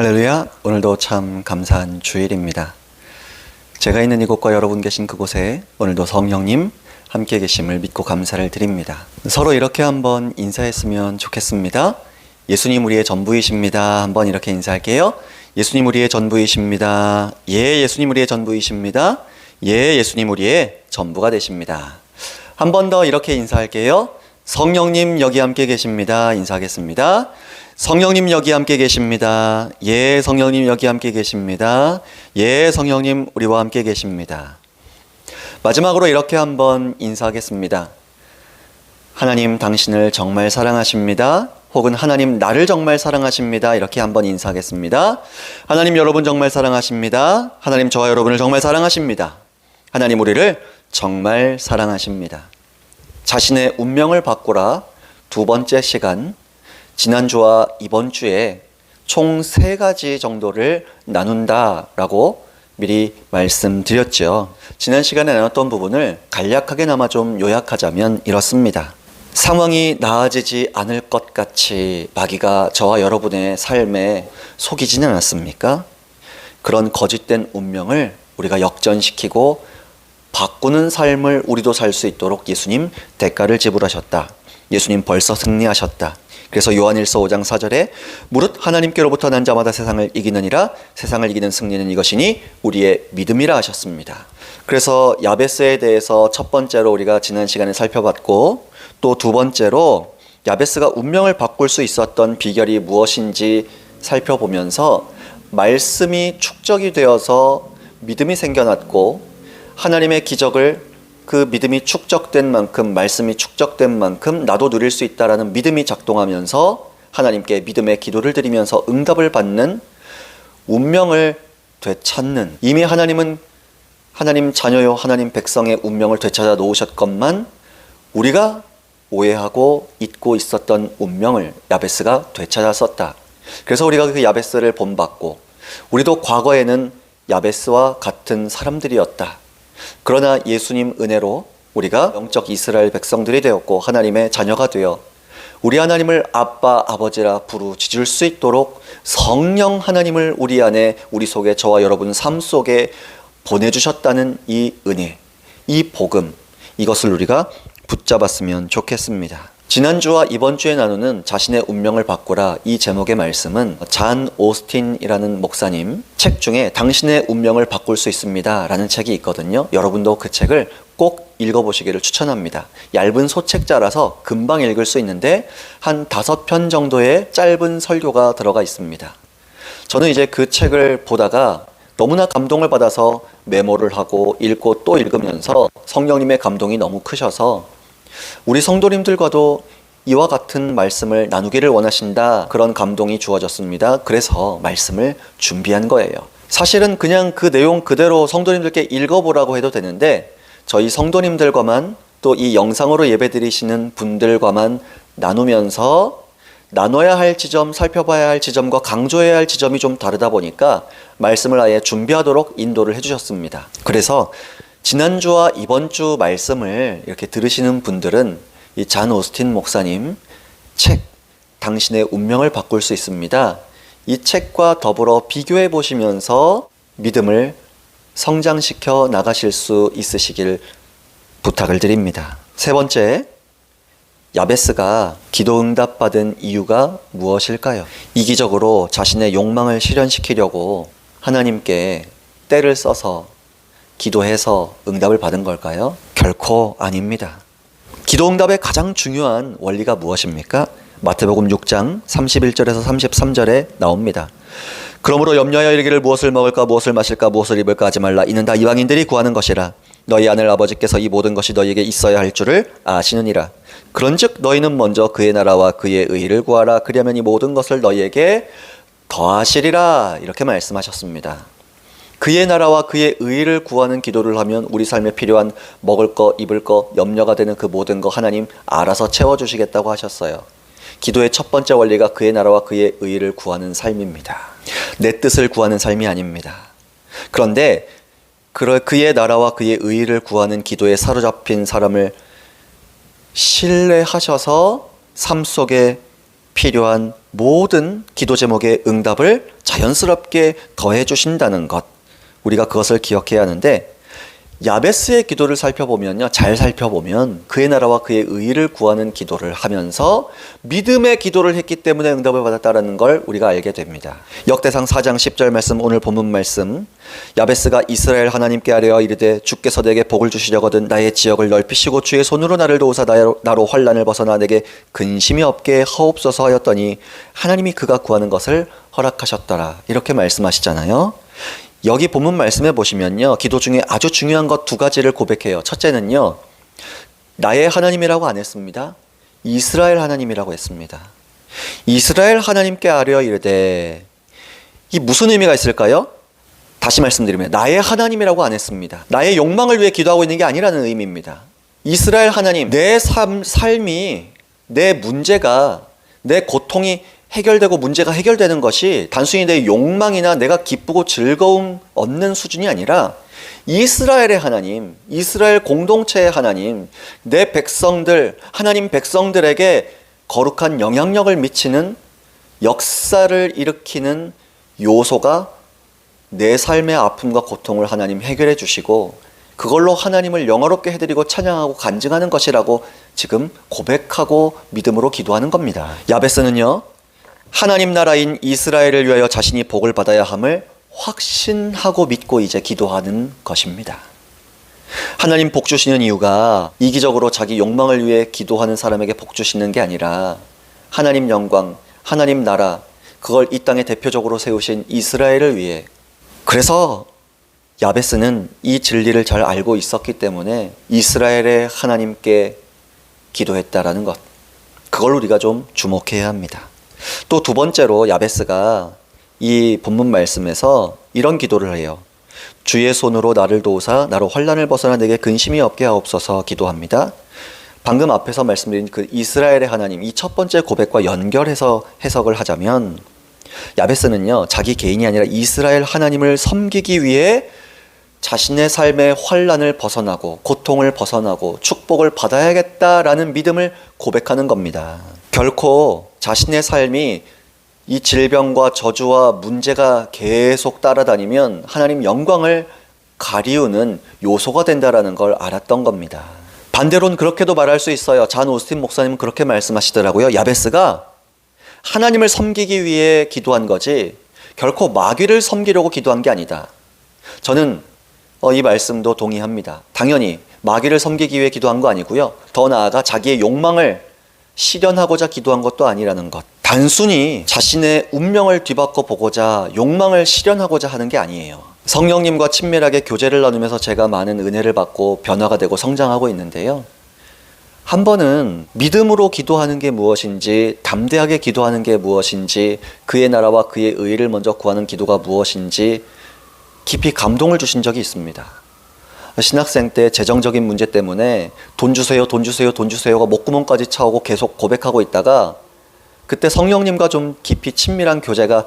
할렐루야. 오늘도 참 감사한 주일입니다. 제가 있는 이곳과 여러분 계신 그곳에 오늘도 성령님 함께 계심을 믿고 감사를 드립니다. 서로 이렇게 한번 인사했으면 좋겠습니다. 예수님 우리의 전부이십니다. 한번 이렇게 인사할게요. 예수님 우리의 전부이십니다. 예, 예수님 우리의 전부이십니다. 예, 예수님 우리의 전부가 되십니다. 한번 더 이렇게 인사할게요. 성령님 여기 함께 계십니다. 인사하겠습니다. 성령님 여기 함께 계십니다. 예, 성령님 여기 함께 계십니다. 예, 성령님 우리와 함께 계십니다. 마지막으로 이렇게 한번 인사하겠습니다. 하나님 당신을 정말 사랑하십니다. 혹은 하나님 나를 정말 사랑하십니다. 이렇게 한번 인사하겠습니다. 하나님 여러분 정말 사랑하십니다. 하나님 저와 여러분을 정말 사랑하십니다. 하나님 우리를 정말 사랑하십니다. 자신의 운명을 바꾸라 두 번째 시간 지난주와 이번 주에 총 세 가지 정도를 나눈다라고 미리 말씀드렸죠. 지난 시간에 나눴던 부분을 간략하게나마 좀 요약하자면 이렇습니다. 상황이 나아지지 않을 것 같이 마귀가 저와 여러분의 삶에 속이지는 않았습니까? 그런 거짓된 운명을 우리가 역전시키고 바꾸는 삶을 우리도 살 수 있도록 예수님 대가를 지불하셨다. 예수님 벌써 승리하셨다. 그래서 요한일서 5장 4절에 무릇 하나님께로부터 난 자마다 세상을 이기느니라 세상을 이기는 승리는 이것이니 우리의 믿음이라 하셨습니다. 그래서 야베스에 대해서 첫 번째로 우리가 지난 시간에 살펴봤고 또 두 번째로 야베스가 운명을 바꿀 수 있었던 비결이 무엇인지 살펴보면서 말씀이 축적이 되어서 믿음이 생겨났고 하나님의 기적을 그 믿음이 축적된 만큼 말씀이 축적된 만큼 나도 누릴 수 있다라는 믿음이 작동하면서 하나님께 믿음의 기도를 드리면서 응답을 받는 운명을 되찾는 이미 하나님은 하나님 자녀요 하나님 백성의 운명을 되찾아 놓으셨건만 우리가 오해하고 잊고 있었던 운명을 야베스가 되찾았었다. 그래서 우리가 그 야베스를 본받고 우리도 과거에는 야베스와 같은 사람들이었다. 그러나 예수님 은혜로 우리가 영적 이스라엘 백성들이 되었고 하나님의 자녀가 되어 우리 하나님을 아빠 아버지라 부르짖을 수 있도록 성령 하나님을 우리 안에 우리 속에 저와 여러분 삶 속에 보내주셨다는 이 은혜 이 복음 이것을 우리가 붙잡았으면 좋겠습니다. 지난주와 이번 주에 나누는 자신의 운명을 바꾸라 이 제목의 말씀은 잔 오스틴이라는 목사님 책 중에 당신의 운명을 바꿀 수 있습니다 라는 책이 있거든요. 여러분도 그 책을 꼭 읽어보시기를 추천합니다. 얇은 소책자라서 금방 읽을 수 있는데 한 다섯 편 정도의 짧은 설교가 들어가 있습니다. 저는 이제 그 책을 보다가 너무나 감동을 받아서 메모를 하고 읽고 또 읽으면서 성령님의 감동이 너무 크셔서 우리 성도님들과도 이와 같은 말씀을 나누기를 원하신다. 그런 감동이 주어졌습니다. 그래서 말씀을 준비한 거예요. 사실은 그냥 그 내용 그대로 성도님들께 읽어보라고 해도 되는데 저희 성도님들과만 또 이 영상으로 예배드리시는 분들과만 나누면서 나눠야 할 지점, 살펴봐야 할 지점과 강조해야 할 지점이 좀 다르다 보니까 말씀을 아예 준비하도록 인도를 해주셨습니다. 그래서 지난주와 이번 주 말씀을 이렇게 들으시는 분들은 이 잔 오스틴 목사님 책 당신의 운명을 바꿀 수 있습니다. 이 책과 더불어 비교해 보시면서 믿음을 성장시켜 나가실 수 있으시길 부탁을 드립니다. 세 번째, 야베스가 기도 응답받은 이유가 무엇일까요? 이기적으로 자신의 욕망을 실현시키려고 하나님께 때를 써서 기도해서 응답을 받은 걸까요? 결코 아닙니다. 기도 응답의 가장 중요한 원리가 무엇입니까? 마태복음 6장 31절에서 33절에 나옵니다. 그러므로 염려하여 이르기를 무엇을 먹을까 무엇을 마실까 무엇을 입을까 하지 말라 이는 다 이방인들이 구하는 것이라 너희 하늘 아버지께서 이 모든 것이 너희에게 있어야 할 줄을 아시느니라 그런즉 너희는 먼저 그의 나라와 그의 의를 구하라 그리하면 이 모든 것을 너희에게 더하시리라 이렇게 말씀하셨습니다. 그의 나라와 그의 의를 구하는 기도를 하면 우리 삶에 필요한 먹을 거, 입을 거, 염려가 되는 그 모든 거 하나님 알아서 채워주시겠다고 하셨어요. 기도의 첫 번째 원리가 그의 나라와 그의 의를 구하는 삶입니다. 내 뜻을 구하는 삶이 아닙니다. 그런데 그의 나라와 그의 의를 구하는 기도에 사로잡힌 사람을 신뢰하셔서 삶 속에 필요한 모든 기도 제목의 응답을 자연스럽게 더해 주신다는 것. 우리가 그것을 기억해야 하는데 야베스의 기도를 살펴보면요. 잘 살펴보면 그의 나라와 그의 의를 구하는 기도를 하면서 믿음의 기도를 했기 때문에 응답을 받았다라는 걸 우리가 알게 됩니다. 역대상 4장 10절 말씀 오늘 본문 말씀 야베스가 이스라엘 하나님께 아뢰어 이르되 주께서 내게 복을 주시려거든 나의 지역을 넓히시고 주의 손으로 나를 도우사 나로, 나로 환란을 벗어나 내게 근심이 없게 하옵소서 하였더니 하나님이 그가 구하는 것을 허락하셨더라. 이렇게 말씀하시잖아요. 여기 본문 말씀해 보시면요. 기도 중에 아주 중요한 것 두 가지를 고백해요. 첫째는요. 나의 하나님이라고 안 했습니다. 이스라엘 하나님이라고 했습니다. 이스라엘 하나님께 아뢰어 이르되 이 무슨 의미가 있을까요? 다시 말씀드리면 나의 하나님이라고 안 했습니다. 나의 욕망을 위해 기도하고 있는 게 아니라는 의미입니다. 이스라엘 하나님, 내 삶, 삶이 내 문제가 내 고통이 해결되고 문제가 해결되는 것이 단순히 내 욕망이나 내가 기쁘고 즐거움 얻는 수준이 아니라 이스라엘의 하나님, 이스라엘 공동체의 하나님, 내 백성들, 하나님 백성들에게 거룩한 영향력을 미치는 역사를 일으키는 요소가 내 삶의 아픔과 고통을 하나님 해결해 주시고 그걸로 하나님을 영화롭게 해드리고 찬양하고 간증하는 것이라고 지금 고백하고 믿음으로 기도하는 겁니다. 야베스는요, 하나님 나라인 이스라엘을 위하여 자신이 복을 받아야 함을 확신하고 믿고 이제 기도하는 것입니다. 하나님 복 주시는 이유가 이기적으로 자기 욕망을 위해 기도하는 사람에게 복 주시는 게 아니라 하나님 영광, 하나님 나라, 그걸 이 땅에 대표적으로 세우신 이스라엘을 위해 그래서 야베스는 이 진리를 잘 알고 있었기 때문에 이스라엘의 하나님께 기도했다라는 것. 그걸 우리가 좀 주목해야 합니다. 또 두 번째로 야베스가 이 본문 말씀에서 이런 기도를 해요. 주의 손으로 나를 도우사 나로 환란을 벗어나 내게 근심이 없게 하옵소서 기도합니다. 방금 앞에서 말씀드린 그 이스라엘의 하나님 이 첫 번째 고백과 연결해서 해석을 하자면 야베스는요 자기 개인이 아니라 이스라엘 하나님을 섬기기 위해 자신의 삶의 환란을 벗어나고 고통을 벗어나고 축복을 받아야겠다라는 믿음을 고백하는 겁니다. 결코 자신의 삶이 이 질병과 저주와 문제가 계속 따라다니면 하나님 영광을 가리우는 요소가 된다라는 걸 알았던 겁니다. 반대로는 그렇게도 말할 수 있어요. 잔 오스틴 목사님은 그렇게 말씀하시더라고요. 야베스가 하나님을 섬기기 위해 기도한 거지 결코 마귀를 섬기려고 기도한 게 아니다. 저는 어, 이 말씀도 동의합니다. 당연히 마귀를 섬기기 위해 기도한 거 아니고요. 더 나아가 자기의 욕망을 실현하고자 기도한 것도 아니라는 것. 단순히 자신의 운명을 뒤바꿔 보고자 욕망을 실현하고자 하는 게 아니에요. 성령님과 친밀하게 교제를 나누면서 제가 많은 은혜를 받고 변화가 되고 성장하고 있는데요. 한 번은 믿음으로 기도하는 게 무엇인지, 담대하게 기도하는 게 무엇인지, 그의 나라와 그의 의를 먼저 구하는 기도가 무엇인지 깊이 감동을 주신 적이 있습니다. 신학생 때 재정적인 문제 때문에 돈 주세요, 돈 주세요, 돈 주세요가 목구멍까지 차오고 계속 고백하고 있다가 그때 성령님과 좀 깊이 친밀한 교제가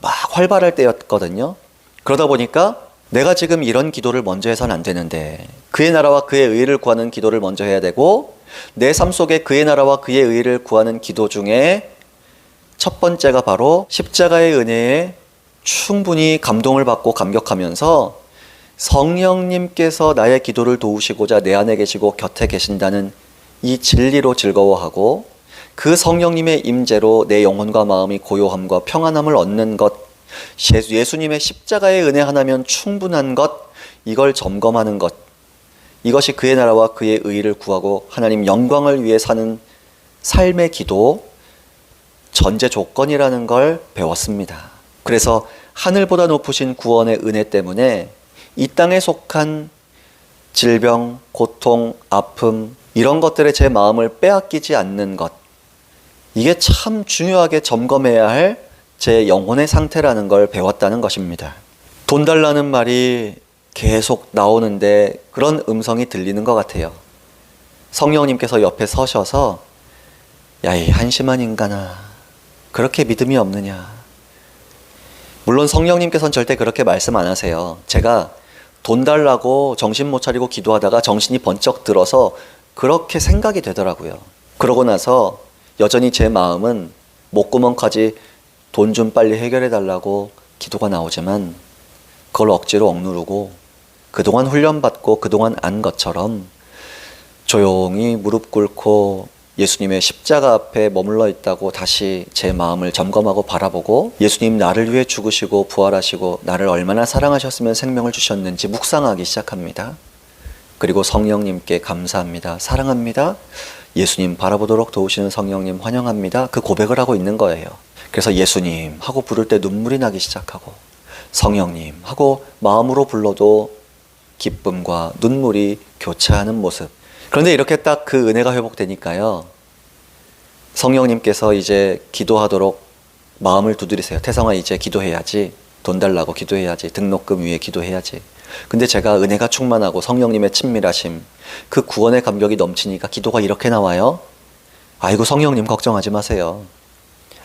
막 활발할 때였거든요. 그러다 보니까 내가 지금 이런 기도를 먼저 해서는 안 되는데 그의 나라와 그의 의를 구하는 기도를 먼저 해야 되고 내 삶 속에 그의 나라와 그의 의를 구하는 기도 중에 첫 번째가 바로 십자가의 은혜에 충분히 감동을 받고 감격하면서 성령님께서 나의 기도를 도우시고자 내 안에 계시고 곁에 계신다는 이 진리로 즐거워하고 그 성령님의 임재로 내 영혼과 마음이 고요함과 평안함을 얻는 것 예수님의 십자가의 은혜 하나면 충분한 것 이걸 점검하는 것 이것이 그의 나라와 그의 의를 구하고 하나님 영광을 위해 사는 삶의 기도 전제 조건이라는 걸 배웠습니다. 그래서 하늘보다 높으신 구원의 은혜 때문에 이 땅에 속한 질병, 고통, 아픔, 이런 것들에 제 마음을 빼앗기지 않는 것. 이게 참 중요하게 점검해야 할 제 영혼의 상태라는 걸 배웠다는 것입니다. 돈 달라는 말이 계속 나오는데 그런 음성이 들리는 것 같아요. 성령님께서 옆에 서셔서, 야, 이 한심한 인간아. 그렇게 믿음이 없느냐. 물론 성령님께서는 절대 그렇게 말씀 안 하세요. 제가 돈 달라고 정신 못 차리고 기도하다가 정신이 번쩍 들어서 그렇게 생각이 되더라고요. 그러고 나서 여전히 제 마음은 목구멍까지 돈 좀 빨리 해결해 달라고 기도가 나오지만 그걸 억지로 억누르고 그동안 훈련받고 그동안 안 것처럼 조용히 무릎 꿇고 예수님의 십자가 앞에 머물러 있다고 다시 제 마음을 점검하고 바라보고 예수님 나를 위해 죽으시고 부활하시고 나를 얼마나 사랑하셨으면 생명을 주셨는지 묵상하기 시작합니다. 그리고 성령님께 감사합니다. 사랑합니다. 예수님 바라보도록 도우시는 성령님 환영합니다. 그 고백을 하고 있는 거예요. 그래서 예수님 하고 부를 때 눈물이 나기 시작하고 성령님 하고 마음으로 불러도 기쁨과 눈물이 교차하는 모습. 그런데 이렇게 딱 그 은혜가 회복되니까요. 성령님께서 이제 기도하도록 마음을 두드리세요. 태성아 이제 기도해야지. 돈 달라고 기도해야지. 등록금 위에 기도해야지. 근데 제가 은혜가 충만하고 성령님의 친밀하심, 그 구원의 감격이 넘치니까 기도가 이렇게 나와요. 아이고 성령님 걱정하지 마세요.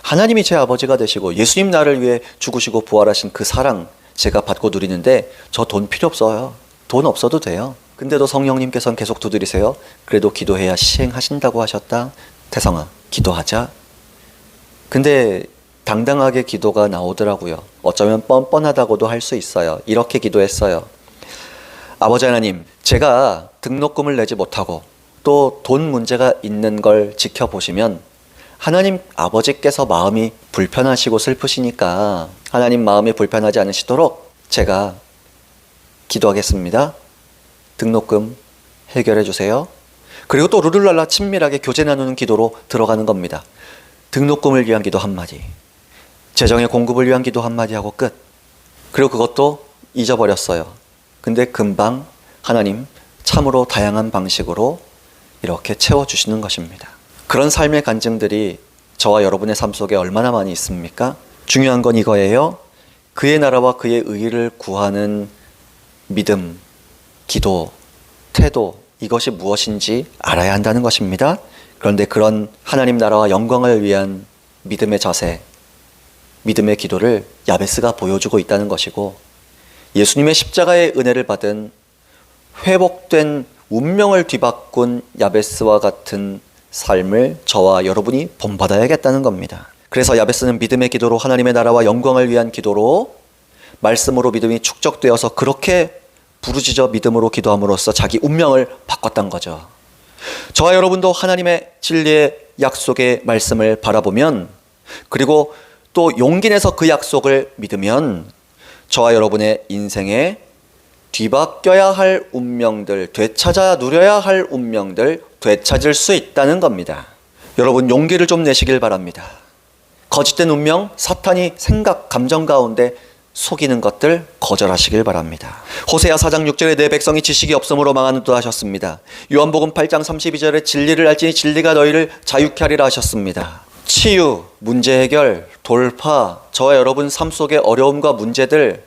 하나님이 제 아버지가 되시고 예수님 나를 위해 죽으시고 부활하신 그 사랑 제가 받고 누리는데 저 돈 필요 없어요. 돈 없어도 돼요. 근데도 성령님께서는 계속 두드리세요. 그래도 기도해야 시행하신다고 하셨다. 태성아, 기도하자. 근데 당당하게 기도가 나오더라고요. 어쩌면 뻔뻔하다고도 할 수 있어요. 이렇게 기도했어요. 아버지 하나님, 제가 등록금을 내지 못하고 또 돈 문제가 있는 걸 지켜보시면 하나님 아버지께서 마음이 불편하시고 슬프시니까 하나님 마음이 불편하지 않으시도록 제가 기도하겠습니다. 등록금 해결해 주세요. 그리고 또 루룰랄라 친밀하게 교제 나누는 기도로 들어가는 겁니다. 등록금을 위한 기도 한마디, 재정의 공급을 위한 기도 한마디 하고 끝. 그리고 그것도 잊어버렸어요. 근데 금방 하나님 참으로 다양한 방식으로 이렇게 채워주시는 것입니다. 그런 삶의 간증들이 저와 여러분의 삶 속에 얼마나 많이 있습니까? 중요한 건 이거예요. 그의 나라와 그의 의를 구하는 믿음, 기도, 태도, 이것이 무엇인지 알아야 한다는 것입니다. 그런데 그런 하나님 나라와 영광을 위한 믿음의 자세, 믿음의 기도를 야베스가 보여주고 있다는 것이고 예수님의 십자가의 은혜를 받은 회복된 운명을 뒤바꾼 야베스와 같은 삶을 저와 여러분이 본받아야겠다는 겁니다. 그래서 야베스는 믿음의 기도로 하나님의 나라와 영광을 위한 기도로 말씀으로 믿음이 축적되어서 그렇게 부르짖어 믿음으로 기도함으로써 자기 운명을 바꿨던 거죠. 저와 여러분도 하나님의 진리의 약속의 말씀을 바라보면 그리고 또 용기 내서 그 약속을 믿으면 저와 여러분의 인생에 뒤바뀌어야 할 운명들, 되찾아 누려야 할 운명들 되찾을 수 있다는 겁니다. 여러분 용기를 좀 내시길 바랍니다. 거짓된 운명, 사탄이 생각, 감정 가운데 속이는 것들 거절하시길 바랍니다. 호세아 4장 6절에 내 백성이 지식이 없음으로 망하는도 하셨습니다. 요한복음 8장 32절에 진리를 알지니 진리가 너희를 자유케 하리라 하셨습니다. 치유, 문제 해결, 돌파, 저와 여러분 삶 속의 어려움과 문제들,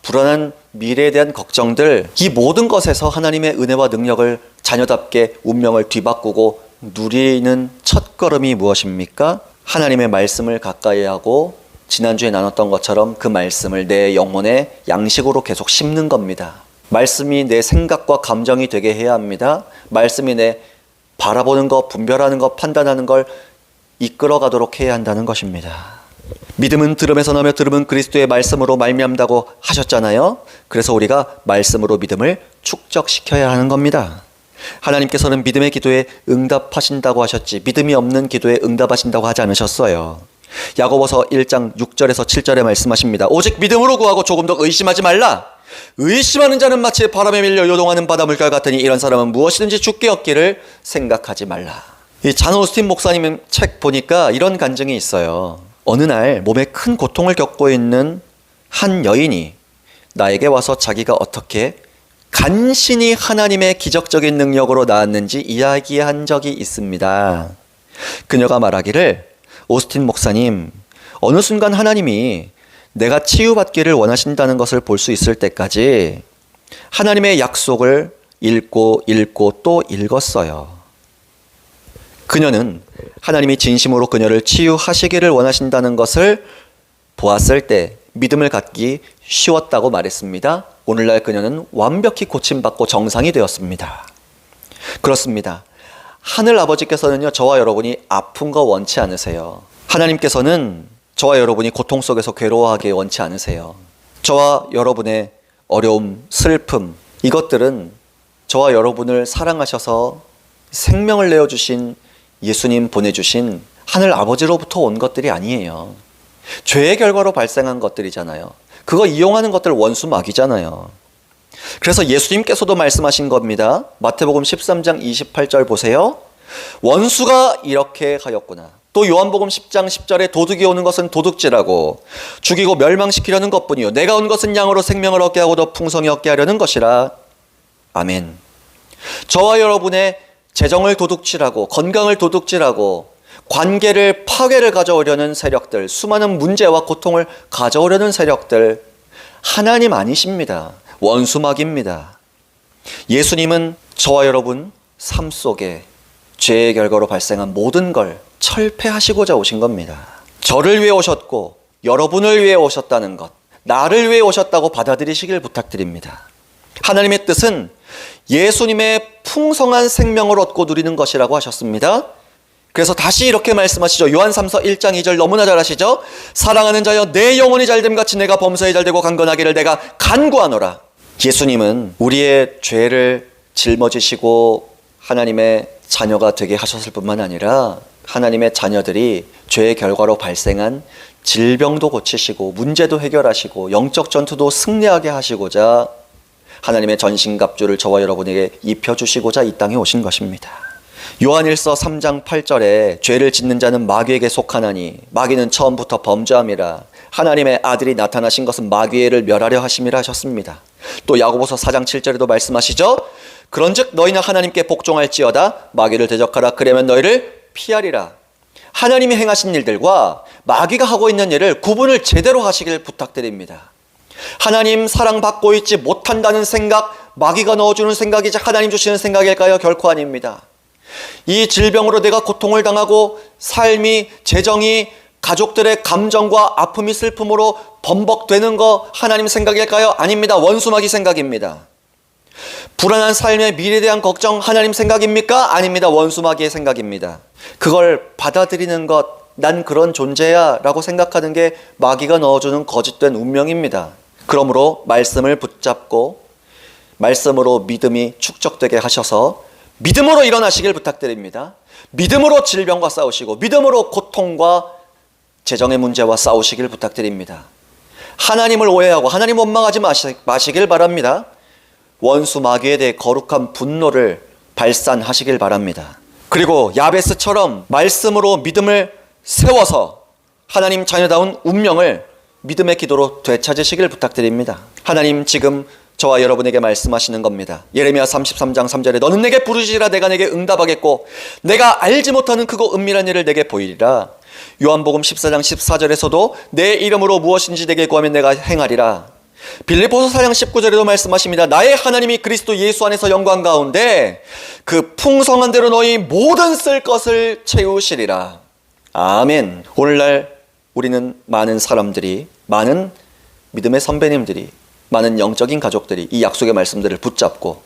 불안한 미래에 대한 걱정들, 이 모든 것에서 하나님의 은혜와 능력을 자녀답게 운명을 뒤바꾸고 누리는 첫 걸음이 무엇입니까? 하나님의 말씀을 가까이 하고 지난주에 나눴던 것처럼 그 말씀을 내 영혼의 양식으로 계속 심는 겁니다. 말씀이 내 생각과 감정이 되게 해야 합니다. 말씀이 내 바라보는 것, 분별하는 것, 판단하는 걸 이끌어 가도록 해야 한다는 것입니다. 믿음은 들음에서 나며 들음은 그리스도의 말씀으로 말미암다고 하셨잖아요. 그래서 우리가 말씀으로 믿음을 축적시켜야 하는 겁니다. 하나님께서는 믿음의 기도에 응답하신다고 하셨지 믿음이 없는 기도에 응답하신다고 하지 않으셨어요. 야고보서 1장 6절에서 7절에 말씀하십니다. 오직 믿음으로 구하고 조금 더 의심하지 말라. 의심하는 자는 마치 바람에 밀려 요동하는 바다 물결 같으니 이런 사람은 무엇이든지 죽게 얻기를 생각하지 말라. 이 잔 오스틴 목사님 책 보니까 이런 간증이 있어요. 어느 날 몸에 큰 고통을 겪고 있는 한 여인이 나에게 와서 자기가 어떻게 간신히 하나님의 기적적인 능력으로 나았는지 이야기한 적이 있습니다. 그녀가 말하기를 오스틴 목사님, 어느 순간 하나님이 내가 치유받기를 원하신다는 것을 볼 수 있을 때까지 하나님의 약속을 읽고 읽고 또 읽었어요. 그녀는 하나님이 진심으로 그녀를 치유하시기를 원하신다는 것을 보았을 때 믿음을 갖기 쉬웠다고 말했습니다. 오늘날 그녀는 완벽히 고침받고 정상이 되었습니다. 그렇습니다. 하늘 아버지께서는요, 저와 여러분이 아픈 거 원치 않으세요. 하나님께서는 저와 여러분이 고통 속에서 괴로워하기 원치 않으세요. 저와 여러분의 어려움, 슬픔, 이것들은 저와 여러분을 사랑하셔서 생명을 내어주신 예수님 보내주신 하늘 아버지로부터 온 것들이 아니에요. 죄의 결과로 발생한 것들이잖아요. 그거 이용하는 것들 원수 막이잖아요. 그래서 예수님께서도 말씀하신 겁니다. 마태복음 13장 28절 보세요. 원수가 이렇게 하였구나. 또 요한복음 10장 10절에 도둑이 오는 것은 도둑질하고 죽이고 멸망시키려는 것뿐이요. 내가 온 것은 양으로 생명을 얻게 하고 더 풍성히 얻게 하려는 것이라. 아멘. 저와 여러분의 재정을 도둑질하고 건강을 도둑질하고 관계를 파괴를 가져오려는 세력들, 수많은 문제와 고통을 가져오려는 세력들 하나님 아니십니다. 원수막입니다. 예수님은 저와 여러분 삶 속에 죄의 결과로 발생한 모든 걸 철폐하시고자 오신 겁니다. 저를 위해 오셨고 여러분을 위해 오셨다는 것, 나를 위해 오셨다고 받아들이시길 부탁드립니다. 하나님의 뜻은 예수님의 풍성한 생명을 얻고 누리는 것이라고 하셨습니다. 그래서 다시 이렇게 말씀하시죠. 요한 3서 1장 2절 너무나 잘 아시죠? 사랑하는 자여 내 영혼이 잘됨 같이 내가 범사에 잘되고 강건하기를 내가 간구하노라. 예수님은 우리의 죄를 짊어지시고 하나님의 자녀가 되게 하셨을 뿐만 아니라 하나님의 자녀들이 죄의 결과로 발생한 질병도 고치시고 문제도 해결하시고 영적 전투도 승리하게 하시고자 하나님의 전신갑주를 저와 여러분에게 입혀주시고자 이 땅에 오신 것입니다. 요한일서 3장 8절에 죄를 짓는 자는 마귀에게 속하나니 마귀는 처음부터 범죄함이라 하나님의 아들이 나타나신 것은 마귀를 멸하려 하심이라 하셨습니다. 또 야고보서 4장 7절에도 말씀하시죠. 그런즉 너희는 하나님께 복종할지어다 마귀를 대적하라 그러면 너희를 피하리라. 하나님이 행하신 일들과 마귀가 하고 있는 일을 구분을 제대로 하시길 부탁드립니다. 하나님 사랑받고 있지 못한다는 생각, 마귀가 넣어주는 생각이지 하나님 주시는 생각일까요? 결코 아닙니다. 이 질병으로 내가 고통을 당하고 삶이, 재정이, 가족들의 감정과 아픔이 슬픔으로 범벅되는 거 하나님 생각일까요? 아닙니다. 원수마귀 생각입니다. 불안한 삶의 미래에 대한 걱정 하나님 생각입니까? 아닙니다. 원수마귀의 생각입니다. 그걸 받아들이는 것, 난 그런 존재야 라고 생각하는 게 마귀가 넣어주는 거짓된 운명입니다. 그러므로 말씀을 붙잡고 말씀으로 믿음이 축적되게 하셔서 믿음으로 일어나시길 부탁드립니다. 믿음으로 질병과 싸우시고 믿음으로 고통과 재정의 문제와 싸우시길 부탁드립니다. 하나님을 오해하고 하나님 원망하지 마시, 길 바랍니다. 원수 마귀에 대해 거룩한 분노를 발산하시길 바랍니다. 그리고 야베스처럼 말씀으로 믿음을 세워서 하나님 자녀다운 운명을 믿음의 기도로 되찾으시길 부탁드립니다. 하나님 지금 저와 여러분에게 말씀하시는 겁니다. 예레미야 33장 3절에 너는 내게 부르시라 내가 내게 응답하겠고 내가 알지 못하는 크고 은밀한 일을 내게 보이리라. 요한복음 14장 14절에서도 내 이름으로 무엇인지 내게 구하면 내가 행하리라. 빌리포서 4장 19절에도 말씀하십니다. 나의 하나님이 그리스도 예수 안에서 영광 가운데 그 풍성한 대로 너희 모든 쓸 것을 채우시리라. 아멘. 오늘날 우리는 많은 사람들이 많은 믿음의 선배님들이 많은 영적인 가족들이 이 약속의 말씀들을 붙잡고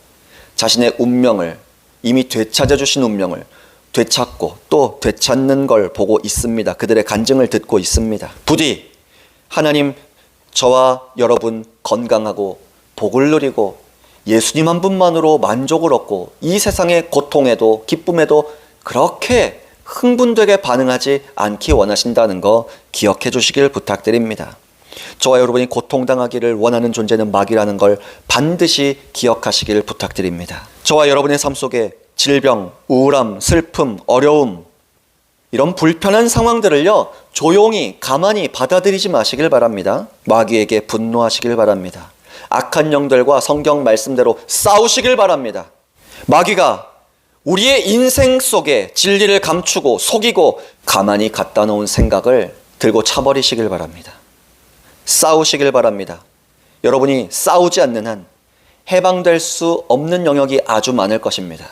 자신의 운명을 이미 되찾아 주신 운명을 되찾고 또 되찾는 걸 보고 있습니다. 그들의 간증을 듣고 있습니다. 부디 하나님 저와 여러분 건강하고 복을 누리고 예수님 한 분만으로 만족을 얻고 이 세상의 고통에도 기쁨에도 그렇게 흥분되게 반응하지 않기 원하신다는 거 기억해 주시길 부탁드립니다. 저와 여러분이 고통당하기를 원하는 존재는 마귀라는 걸 반드시 기억하시길 부탁드립니다. 저와 여러분의 삶 속에 질병, 우울함, 슬픔, 어려움, 이런 불편한 상황들을요, 조용히, 가만히 받아들이지 마시길 바랍니다. 마귀에게 분노하시길 바랍니다. 악한 영들과 성경 말씀대로 싸우시길 바랍니다. 마귀가 우리의 인생 속에 진리를 감추고 속이고 가만히 갖다 놓은 생각을 들고 차버리시길 바랍니다. 싸우시길 바랍니다. 여러분이 싸우지 않는 한 해방될 수 없는 영역이 아주 많을 것입니다.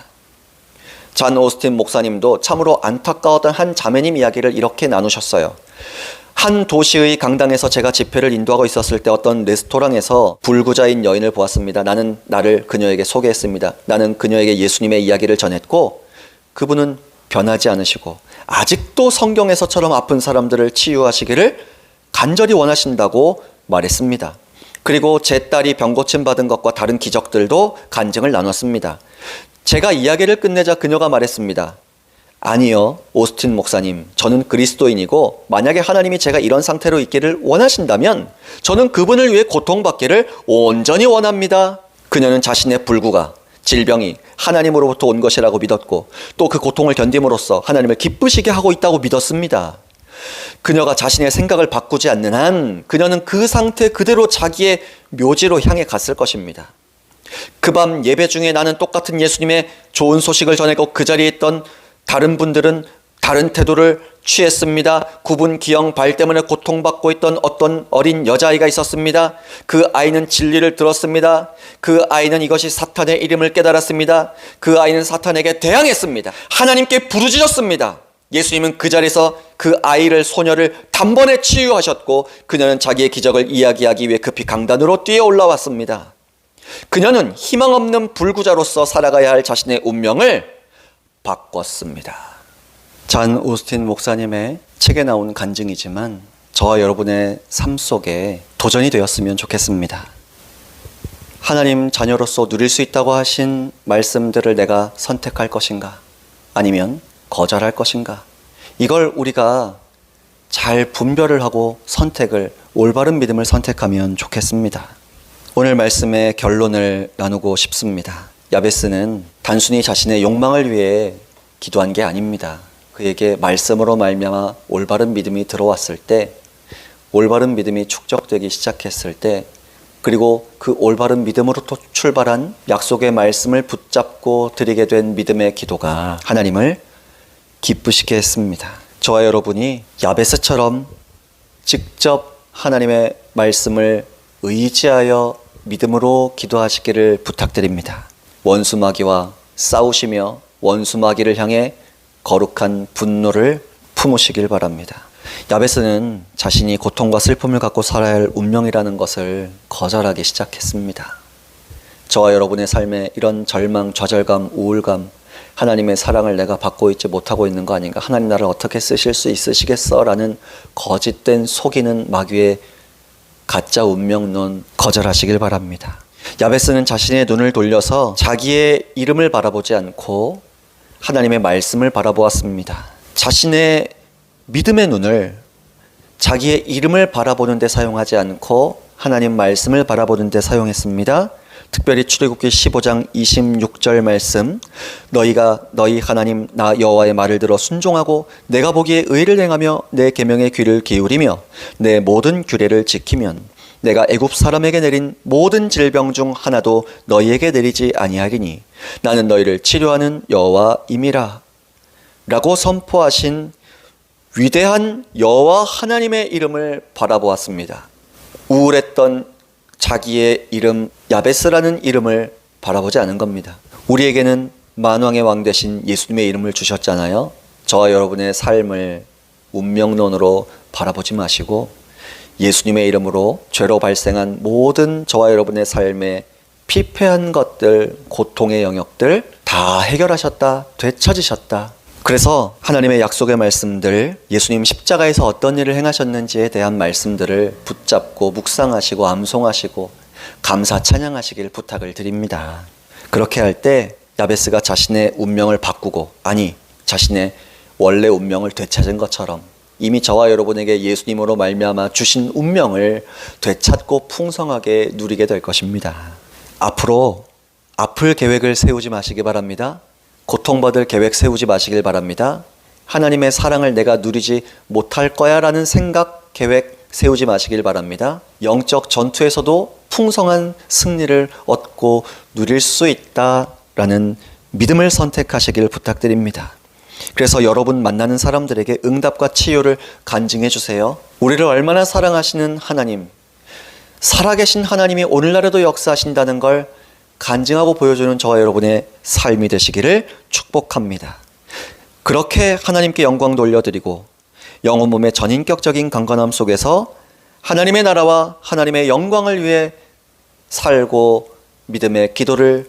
잔 오스틴 목사님도 참으로 안타까웠던 한 자매님 이야기를 이렇게 나누셨어요. 한 도시의 강당에서 제가 집회를 인도하고 있었을 때 어떤 레스토랑에서 불구자인 여인을 보았습니다. 나는 나를 그녀에게 소개했습니다. 나는 그녀에게 예수님의 이야기를 전했고 그분은 변하지 않으시고 아직도 성경에서처럼 아픈 사람들을 치유하시기를 간절히 원하신다고 말했습니다. 그리고 제 딸이 병 고침 받은 것과 다른 기적들도 간증을 나눴습니다. 제가 이야기를 끝내자 그녀가 말했습니다. 아니요, 오스틴 목사님. 저는 그리스도인이고, 만약에 하나님이 제가 이런 상태로 있기를 원하신다면, 저는 그분을 위해 고통받기를 온전히 원합니다. 그녀는 자신의 불구가, 질병이 하나님으로부터 온 것이라고 믿었고, 또 그 고통을 견딤으로써 하나님을 기쁘시게 하고 있다고 믿었습니다. 그녀가 자신의 생각을 바꾸지 않는 한, 그녀는 그 상태 그대로 자기의 묘지로 향해 갔을 것입니다. 그 밤 예배 중에 나는 똑같은 예수님의 좋은 소식을 전하고 그 자리에 있던 다른 분들은 다른 태도를 취했습니다. 구분 기형 발 때문에 고통받고 있던 어떤 어린 여자아이가 있었습니다. 그 아이는 진리를 들었습니다. 그 아이는 이것이 사탄의 이름을 깨달았습니다. 그 아이는 사탄에게 대항했습니다. 하나님께 부르짖었습니다. 예수님은 그 자리에서 그 아이를 소녀를 단번에 치유하셨고 그녀는 자기의 기적을 이야기하기 위해 급히 강단으로 뛰어 올라왔습니다. 그녀는 희망 없는 불구자로서 살아가야 할 자신의 운명을 바꿨습니다. 잔 오스틴 목사님의 책에 나온 간증이지만 저와 여러분의 삶 속에 도전이 되었으면 좋겠습니다. 하나님 자녀로서 누릴 수 있다고 하신 말씀들을 내가 선택할 것인가? 아니면 거절할 것인가? 이걸 우리가 잘 분별을 하고 선택을, 올바른 믿음을 선택하면 좋겠습니다. 오늘 말씀의 결론을 나누고 싶습니다. 야베스는 단순히 자신의 욕망을 위해 기도한 게 아닙니다. 그에게 말씀으로 말미암아 올바른 믿음이 들어왔을 때 올바른 믿음이 축적되기 시작했을 때 그리고 그 올바른 믿음으로부터 출발한 약속의 말씀을 붙잡고 드리게 된 믿음의 기도가 하나님을 기쁘시게 했습니다. 저와 여러분이 야베스처럼 직접 하나님의 말씀을 의지하여 믿음으로 기도하시기를 부탁드립니다. 원수마귀와 싸우시며 원수마귀를 향해 거룩한 분노를 품으시길 바랍니다. 야베스는 자신이 고통과 슬픔을 갖고 살아야 할 운명이라는 것을 거절하기 시작했습니다. 저와 여러분의 삶에 이런 절망, 좌절감, 우울감, 하나님의 사랑을 내가 받고 있지 못하고 있는 거 아닌가? 하나님 나를 어떻게 쓰실 수 있으시겠어? 라는 거짓된 속이는 마귀의 가짜 운명론 거절하시길 바랍니다. 야베스는 자신의 눈을 돌려서 자기의 이름을 바라보지 않고 하나님의 말씀을 바라보았습니다. 자신의 믿음의 눈을 자기의 이름을 바라보는 데 사용하지 않고 하나님 말씀을 바라보는 데 사용했습니다. 특별히 출애굽기 15장 26절 말씀 너희가 너희 하나님 나 여호와의 말을 들어 순종하고 내가 보기에 의를 행하며 내 계명의 귀를 기울이며 내 모든 규례를 지키면 내가 애굽 사람에게 내린 모든 질병 중 하나도 너희에게 내리지 아니하리니 나는 너희를 치료하는 여호와임이라 라고 선포하신 위대한 여호와 하나님의 이름을 바라보았습니다. 우울했던 자기의 이름 야베스라는 이름을 바라보지 않은 겁니다. 우리에게는 만왕의 왕 대신 예수님의 이름을 주셨잖아요. 저와 여러분의 삶을 운명론으로 바라보지 마시고 예수님의 이름으로 죄로 발생한 모든 저와 여러분의 삶에 피폐한 것들, 고통의 영역들 다 해결하셨다, 되찾으셨다. 그래서 하나님의 약속의 말씀들, 예수님 십자가에서 어떤 일을 행하셨는지에 대한 말씀들을 붙잡고 묵상하시고 암송하시고 감사 찬양하시길 부탁을 드립니다. 그렇게 할 때 야베스가 자신의 운명을 바꾸고 아니 자신의 원래 운명을 되찾은 것처럼 이미 저와 여러분에게 예수님으로 말미암아 주신 운명을 되찾고 풍성하게 누리게 될 것입니다. 앞으로 아플 계획을 세우지 마시기 바랍니다. 고통받을 계획 세우지 마시길 바랍니다. 하나님의 사랑을 내가 누리지 못할 거야 라는 생각, 계획 세우지 마시길 바랍니다. 영적 전투에서도 풍성한 승리를 얻고 누릴 수 있다라는 믿음을 선택하시길 부탁드립니다. 그래서 여러분 만나는 사람들에게 응답과 치유를 간증해 주세요. 우리를 얼마나 사랑하시는 하나님, 살아계신 하나님이 오늘날에도 역사하신다는 걸 간증하고 보여주는 저와 여러분의 삶이 되시기를 축복합니다. 그렇게 하나님께 영광 돌려드리고 영혼 몸의 전인격적인 강건함 속에서 하나님의 나라와 하나님의 영광을 위해 살고 믿음의 기도를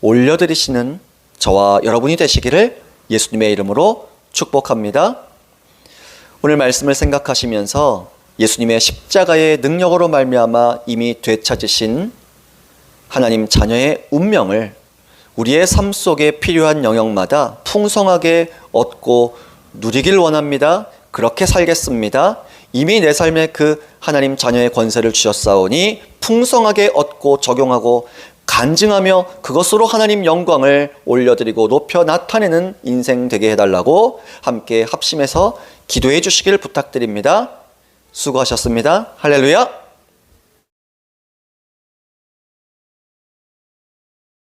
올려드리시는 저와 여러분이 되시기를 예수님의 이름으로 축복합니다. 오늘 말씀을 생각하시면서 예수님의 십자가의 능력으로 말미암아 이미 되찾으신 하나님 자녀의 운명을 우리의 삶 속에 필요한 영역마다 풍성하게 얻고 누리길 원합니다. 그렇게 살겠습니다. 이미 내 삶에 그 하나님 자녀의 권세를 주셨사오니 풍성하게 얻고 적용하고 간증하며 그것으로 하나님 영광을 올려드리고 높여 나타내는 인생 되게 해달라고 함께 합심해서 기도해 주시길 부탁드립니다. 수고하셨습니다. 할렐루야!